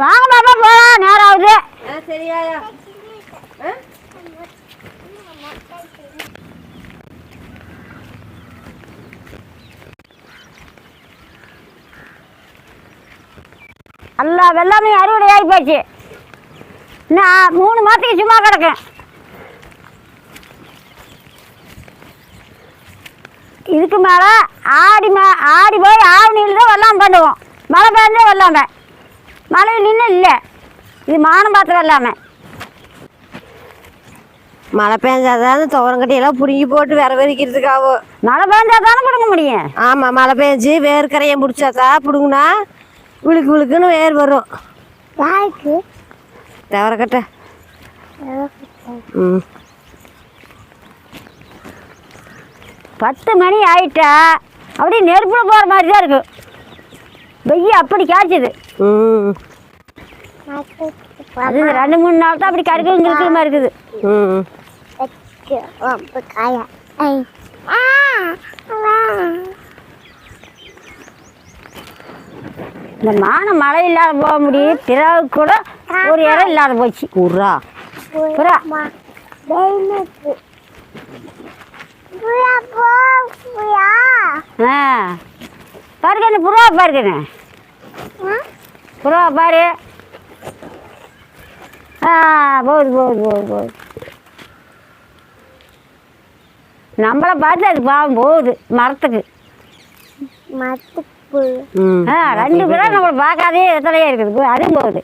வாங்க பாப்பா போகலாம் நேரம் ஆகுது. எல்லா வெள்ளாமே அறுவடை ஆகி போச்சு. நான் மூணு மாதத்துக்கு சும்மா கிடக்கேன். இதுக்கு மேலே ஆடி மா ஆடி போய் ஆவணியில் தான் வெள்ளாமை பண்ணுவோம் மழை பெய்ஞ்சா வெள்ளாமை. மழை நின்று இல்லை. இது மானம் பார்த்து வெள்ளாமை மழை பெஞ்சாதான் துவரங்கட்டியெல்லாம் பிடுங்கி போட்டு விர வெறிக்கிறதுக்காகும் மழை பெஞ்சா தானே பிடுங்க முடியும். ஆமாம் மழை பெஞ்சு வேர்க்கரையை பிடிச்சாக்கா பிடுங்குனா விழுக்கு விழுக்குன்னு வேர் வரும். யாருக்கு தவறக்கட்ட ம். பத்து மணி ஆயிட்டா அப்படியே நெருப்புல போகிற மாதிரி தான் இருக்கும் வெய்ய அப்படி காய்ச்சுது. ம். அது ரெண்டு மூணு நாள் தான் அப்படி கருக்கு இருக்கிற மாதிரி இருக்குது. ம். இந்த மானம் மழை இல்லாத போக முடியும் பிறகு கூட ஒரு இடம் இல்லாத போச்சு. உர்ரா புறா. ஆ. பாருங்க புறா பாருங்க புறா பாரு. ஆ போகுது போகுது போகுது போகுது. நம்மளை பார்த்து அது பாவம் போகுது மரத்துக்கு. ஆ ரெண்டு புறா நம்மளை பார்க்காதே எத்தனையா இருக்குது. போ- அதுவும் போகுது.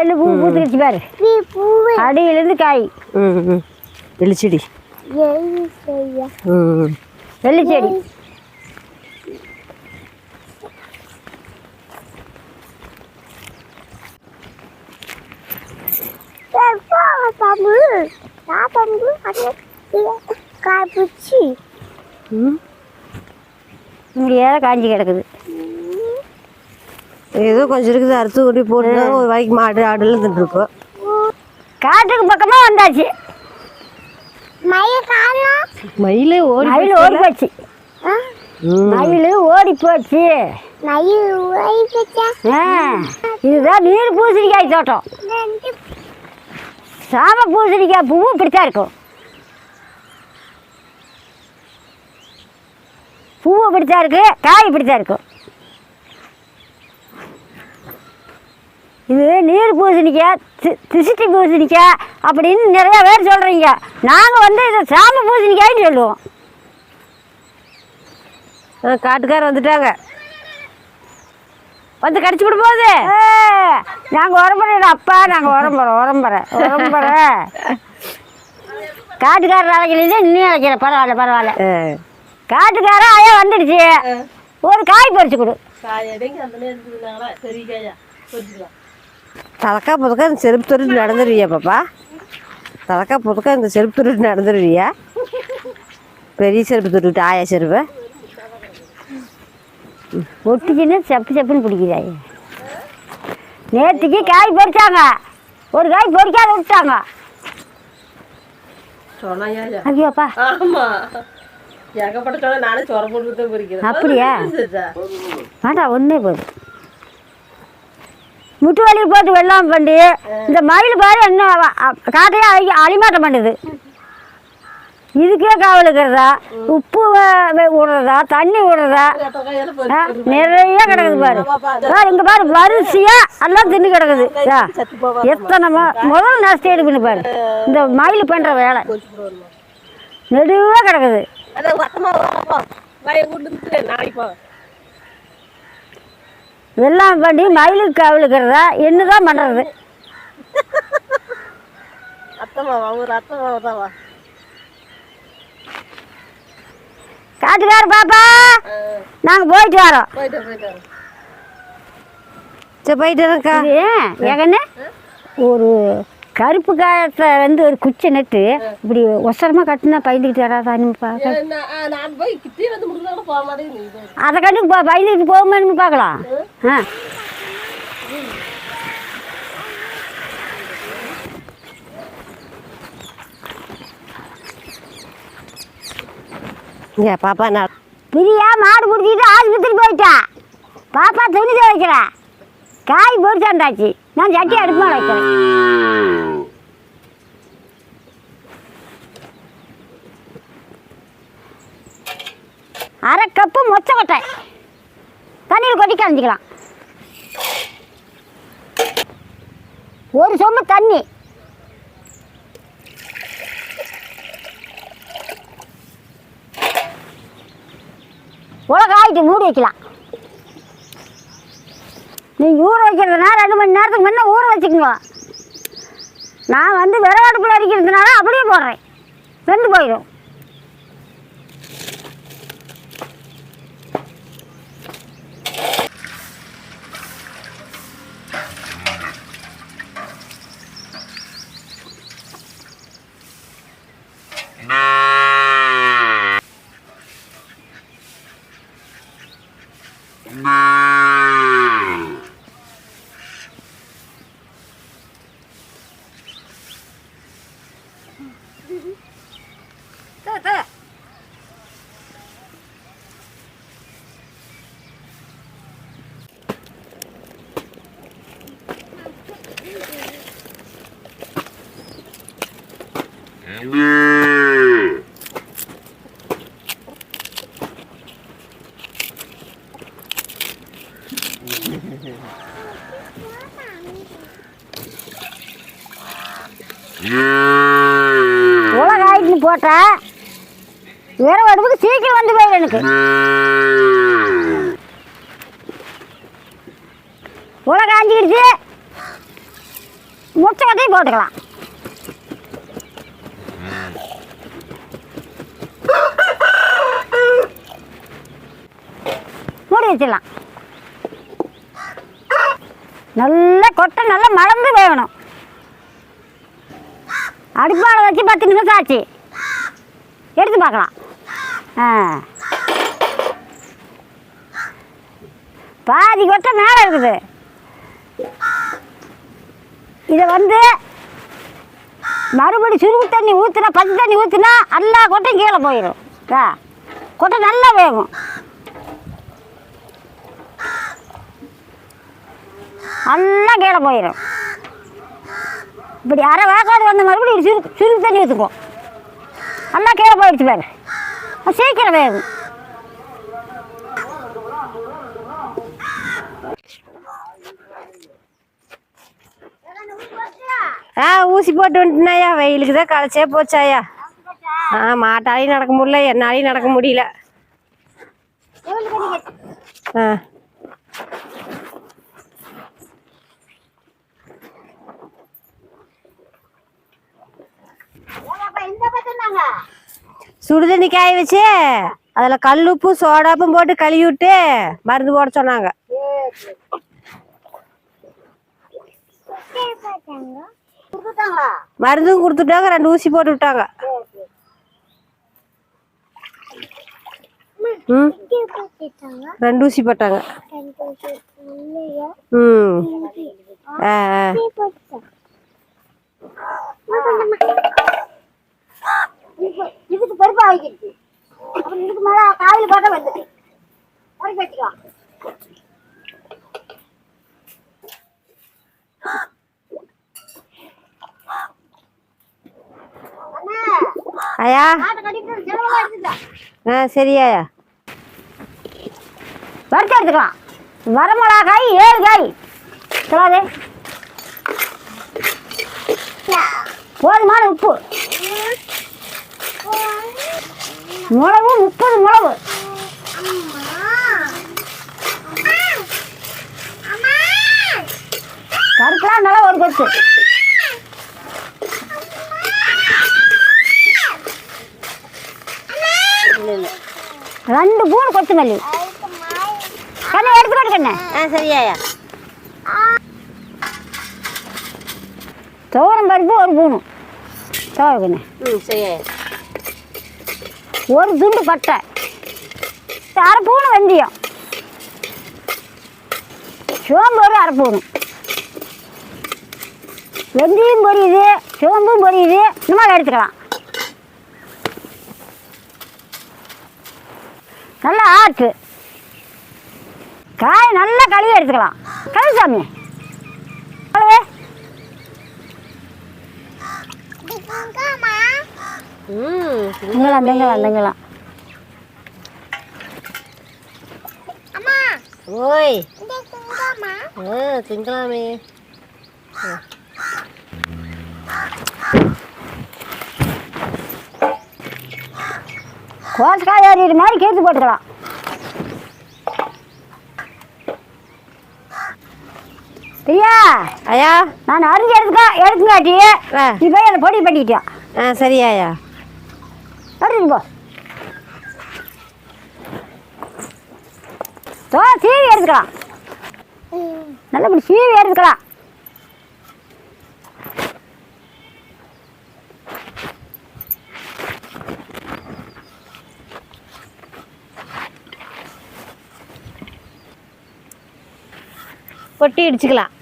எள்ளு பூ பூத்துக்கிச்சு பாரு. அடியிலேருந்து காய். ம் ம் வெளிச்செடி ம் வெள்ளிச்செடி ம். முடியாத காஞ்சி கிடக்குது. ஏதோ கொஞ்சம் இருக்குது அறுத்து கொட்டி போட்டு ஒரு வாய்க்கு மாடு ஆடுலாம் தின்றுருக்கோம் காட்டுக்கு பக்கமாக வந்தாச்சு. மயிலே ஓடி மயில் ஓடி போச்சு. ம். மயில் ஓடி போச்சு. ஆ. இதுதான் நீர் பூசணிக்காய் தோட்டம். சாம பூசணிக்காய் பூவும் இப்படித்தான் இருக்கும். பூவு இப்படித்தான் இருக்கு காய் இப்படித்தான் இருக்கும். இது நீர் பூசணிக்காய் தி- திசிட்டி பூசணிக்காய் அப்படின்னு நிறைய பேர் சொல்கிறீங்க நாங்கள் வந்து இதை சாம பூசணிக்காய்னு சொல்லுவோம். காட்டுக்கார் வந்துட்டாங்க. வந்து கடிச்சு விட போகுது நாங்கள் உரம்புறோம் அப்பா நாங்கள் உரம்புறோம் உரம்புற உரம்புற காட்டுக்கார நாளைக்கு இன்னும் நினைக்கிறேன் பரவாயில்ல பரவாயில்ல. காட்டுக்காரன் ஐயா வந்துடுச்சு. ஒரு காய் பறிச்சு கொடு. தலக்கா புதுக்கா இந்த செருப்பு தொட்டு நடந்துருவியா பாப்பா? தலக்கா புதுக்கா இந்த செருப்பு தொட்டு நடந்துருவியா? பெரிய செருப்பு தொட்டுக்கிட்டு ஆயா செருப்பு? ஒட்டிச்சுன்னு செப்பு செப்புன்னு பிடிக்குது ஐயா நேற்றுக்கு காய் பறிச்சாங்க ஒரு காய் பொறிக்காத விட்டாங்க ஐயோப்பா ஆமா. ஏகப்பட்ட சொன்ன நானே சொர போட்டு தான் பொறிக்கிறேன் அப்படியா? வேண்டாம் ஒன்றே போதும். முட்டு வலி போட்டு வெள்ளாம பண்ணி இந்த மயில் பாரு என்ன காட்டையே அழி அழிமாட்டம் பண்ணுது. இதுக்கே காவல் இருக்கிறதா? உப்பு விடுறதா? தண்ணி விடுறதா? நிறைய கிடக்குது பாரு. பாரு இங்க பாரு வரிசையா எல்லாம் தின்னு கிடக்குது. எத்தனை முதல் நஷ்டம் எடுக்கணும் பாரு. இந்த மயில் பண்ற வேலை. நெடுவா கிடக்குது. எல்லாம் பண்ணி மயிலுக்கு காவலுக்கிறதா என்னதான் பண்றது? அத்தமாவா? ஒரு அத்தமாவா? தான் வா காட்டுக்கார பாப்பா. நாங்க போயிட்டு வரோம். சரி போயிட்டு வரேன்க்கா இது எங்கன்னு ஒரு கருப்பு காயத்தை வந்து ஒரு குச்சி நட்டு இப்படி ஒசரமா கட்டினா பயந்துக்கிட்டு போய். அதை கண்டு பயந்துக்கிட்டு போகுமான்னு பார்க்கலாம் ஆ. ஏ பாப்பா நான் பிரியா மாடு பிடிச்சிட்டு ஆஸ்பத்திரி போயிட்டா. பாப்பா துணி துவைக்கிறா. காய் பொரிச்சாண்டாச்சு நான் சட்டி அடுப்பு மேலே வைக்கிறேன். அரை கப்பு மொச்சக்கொட்டை தண்ணியில் கொட்டி கலந்துக்கலாம் ஒரு சொம்பு தண்ணி. உலகாயிட்டு மூடி வைக்கலாம். நீங்கள் ஊற வைக்கிறதுனா ரெண்டு மணி நேரத்துக்கு முன்ன ஊற வச்சுக்கோங்க. நான் வந்து விறகு அடுப்பில் அடிக்கிறதுனால அப்படியே போடுறேன். வெந்து போயிடும். Bye. உலகாயிட்டு போட்டா விறகு அடுப்புக்கு சீக்கிரம் வந்து போயிடும் எனக்கு. உலக காஞ்சிக்கிடுச்சு முட்டை கட்டையும் போட்டுக்கலாம். மூடி வச்சிடலாம். நல்லா கொட்டை நல்லா மலர்ந்து வேகணும். அடுப்பால வச்சு பத்து நிமிஷம் ஆச்சு. எடுத்து பார்க்கலாம். ஆ. பாதி கொட்டை மேலே இருக்குது. இதை வந்து மறுபடி சுருகு தண்ணி ஊற்றினா பச்சை தண்ணி ஊற்றினா எல்லா கொட்டையும் கீழே போயிடும் ஆ. கொட்டை நல்லா வேகும். எல்லாம் கீழே போயிடும் இப்படி அரை வேக்காடு வந்த மறுபடியும் சுரு சுருகு தண்ணி ஊற்றுக்கோ எல்லாம் கீழே போயிடுச்சு பாரு. சீக்கிரம் வேகும் ஆ ஊசி போட்டு வந்துட்டுனாயா வெயிலுக்கு தான் களைச்சே போச்சாயா ஆ மாட்டாலையும் நடக்க முடியல என்னாலையும் நடக்க முடியல. ஆ. சுடுதண்ணி காய வச்சு அதில் கல் சோடாப்பும் போட்டு கழுவி விட்டு மருந்து போட சொன்னாங்க. மருந்தும் கொடுத்துட்டாங்க ரெண்டு ஊசி போட்டு விட்டாங்க. ம்? ரெண்டு ஊசி போட்டாங்க. ம். ஆ ஆ. இதுக்கு பருப்பா வைக்கிறது அப்புறம் இதுக்கு மேலே காயில் போட்டால் வந்துட்டு வரைக்கும் வச்சுக்கலாம் ஐயா ஆ சரியாயா வறுத்து எடுத்துக்கலாம். வரமிளகா காய் ஏழு காய் சொல்லாது போதுமான உப்பு. மிளகு முப்பது மிளகு கருக்கலாம் நல்லா ஒரு கொத்து. ரெண்டு பூணு கொத்தமல்லி. கண்ணை எடுத்துக்கோட்டு கண்ணை. ஆ சரியாயா? துவரம் பருப்பு ஒரு பூணு. துவர கண்ணு. ம் சரியாயா? ஒரு துண்டு பட்டை. அரை பூணு வெந்தயம் சோம்பு ஒரு அரை பூணு வெந்தயம் பொரியுது சோம்பும் பொரியுது. இந்த மாதிரி எடுத்துக்கலாம். நல்லா ஆற்று காய் நல்லா கழுவி எடுத்துக்கலாம். கருசாமி சாமி. கழுவு திங்கலாம் திங்கலாம் திங்கலாம். ஓய். ஆ திங்கலாமே. கோசக்காய் ஏறிடு மாதிரி கேத்து போட்டுக்கலாம் பிரியா ஐயா. நான் அரிஞ்சு எடுத்துக்கா எடுத்துங்காட்டி நீ போய் அதை பொடி பண்ணிட்டியா ஆ சரியா ஐயா. எடுத்துட்டு தோ சீவி எடுத்துக்கலாம். நல்லபடி இப்படி சீவி எடுத்துக்கலாம். கொட்டி இடிச்சுக்கலாம்.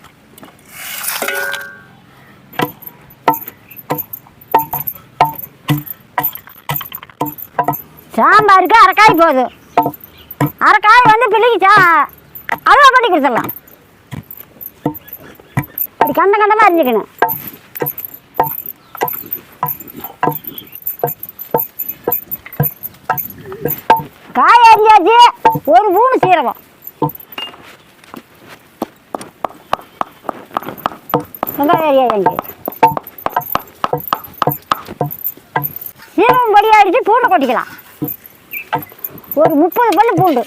சாம்பாருக்கு அரைக்காய் போகுது அரைக்காய் வந்து பிள்ளைக்கு சா அல்வா பண்ணி கொடுத்துடலாம். அப்படி கண்ட கண்டமாக அரிஞ்சிக்கணும். காய் அரிஞ்சாச்சு ஒரு மூணு சீரகம். சீரகம் பொடி அடித்து பூண்டை கொட்டிக்கலாம். ஒரு முப்பது பல்லு பூண்டு.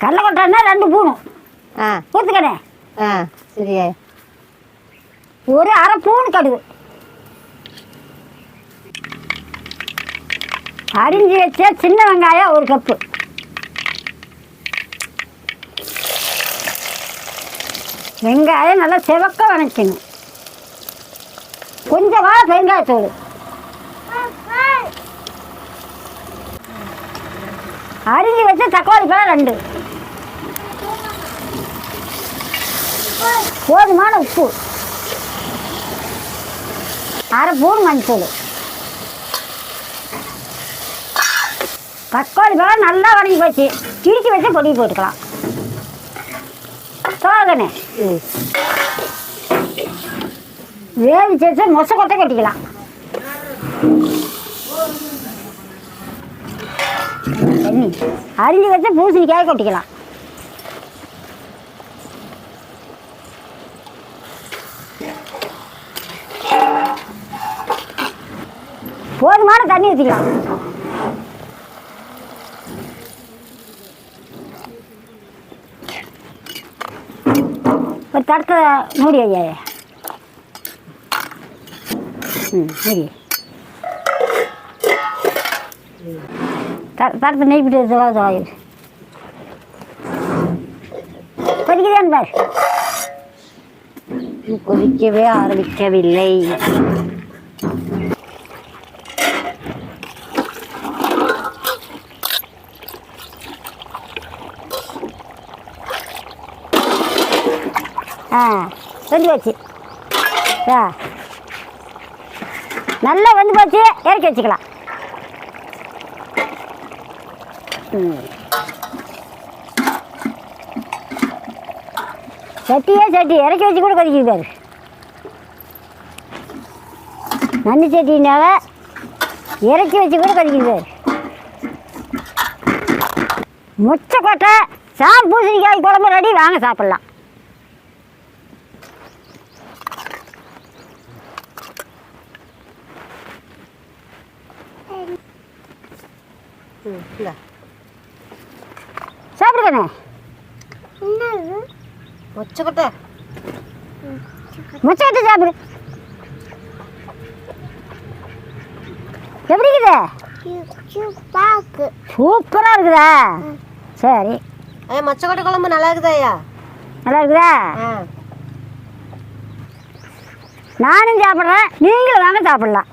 கடலை கொட்டா ரெண்டு பூணும். ஆ. ஊற்றுக்கண்ணே ஆ சரியா ஒரு அரை பூண்டு கடுகு. அரிஞ்சு வச்ச சின்ன வெங்காயம் ஒரு கப்பு. வெங்காயம் நல்லா செவக்க வணக்கணும். கொஞ்சமாக பெருங்காயத்தூள் அரிஞ்சு வச்சு தக்காளி பழம் ரெண்டு. போதுமான உப்பு. அரை பூன் மஞ்சள். தக்காளி பழம் நல்லா வணங்கி போச்சு. இடிச்சு வச்சு பொடி போட்டுக்கலாம். சோகனே ம் வேவிச்சு வச்சு மொசை கொட்டை கட்டிக்கலாம். அரிஞ்சு வச்சு பூசணிக்காய் கொட்டிக்கலாம். போதுமான தண்ணி ஊற்றிக்கலாம் ஒரு தடத்தை மூடி ஐயா ம் மூடி த- தடத்தை நெய் பிடி சொல்ல சொல்ல கொதிக்குதான்னு பாரு கொதிக்கவே ஆரம்பிக்கவில்லை ஆ வெந்து போச்சு. ஆ நல்லா வெந்து போச்சு. இறக்கி வச்சுக்கலாம். ம். சட்டியே சட்டி. இறக்கி வச்சு கூட கொதிக்குது பாரு. நண்டு சட்டினால இறக்கி வச்சு கூட கொதிக்குது பாரு. முச்சக்கொட்டை சாம் பூசணிக்காய் குழம்பு ரெடி. வாங்க சாப்பிட்லாம். ம் இந்தா சாப்பிடுக்கண்ணே மொச்சக்கொட்டை. முச்சக்கொட்டை சாப்பிடு. எப்படி இருக்குது? சூப்பராக இருக்குதா? சரி. ஐயா மொச்சக்கொட்டை குழம்பு நல்லா இருக்குதா ஐயா? நல்லா இருக்குதா? நானும் சாப்பிட்றேன். நீங்களும் வாங்க சாப்பிட்லாம்.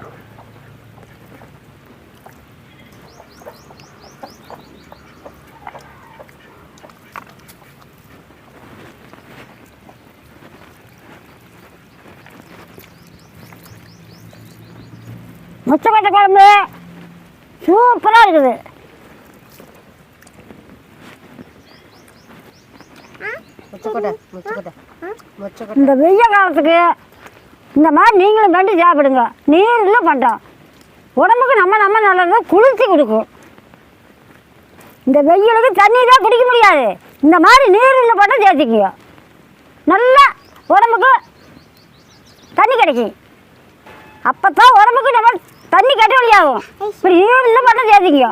முச்சக்கொட்டை குழம்பு. சூப்பராக இருக்குது. இந்த வெய்ய காலத்துக்கு இந்த மாதிரி நீங்களும் கண்டு சாப்பிடுங்க. நீர் இல்லை பண்டம் உடம்புக்கு நம்ம நம்ம நல்லது குளிர்ச்சி கொடுக்கும். இந்த வெயிலுக்கு தண்ணி தான் குடிக்க முடியாது. இந்த மாதிரி நீர் இல்லை பண்டம் சேர்த்துக்கிங்க. நல்லா உடம்புக்கு தண்ணி கிடைக்கும். அப்போ தான் உடம்புக்கு நம்ம தண்ணி கட்டுப்படியாகும் இப்படி நீர் இல்லை பண்டம் சேர்த்துக்கிங்க